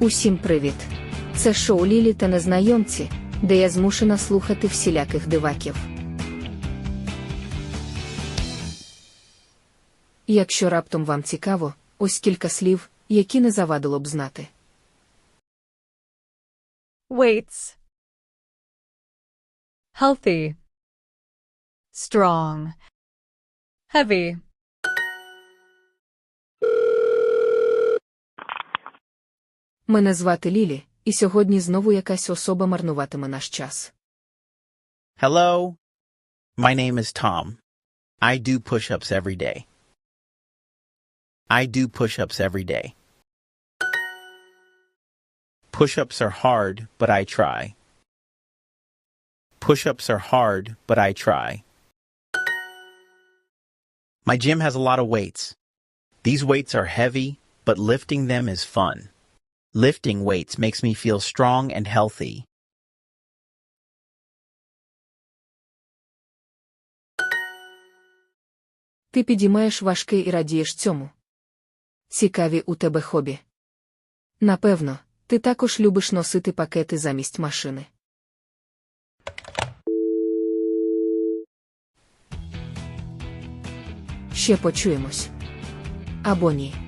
Усім привіт! Це шоу Лілі та незнайомці, де я змушена слухати всіляких диваків. Якщо раптом вам цікаво, ось кілька слів, які не завадило б знати. weights healthy strong heavy Мене звати Лілі, і сьогодні знову якась особа марнуватиме наш час. Hello. My name is Tom. I do push ups every day. I do push ups every day. Push ups are hard, but I try. Push ups are hard, but I try. My gym has a lot of weights. These weights are heavy, but lifting them is fun. Lifting weights makes me feel strong and healthy. Ти підіймаєш важке і радієш цьому. Цікаві у тебе хобі. Напевно, ти також любиш носити пакети замість машини. Ще почуємось. Або ні.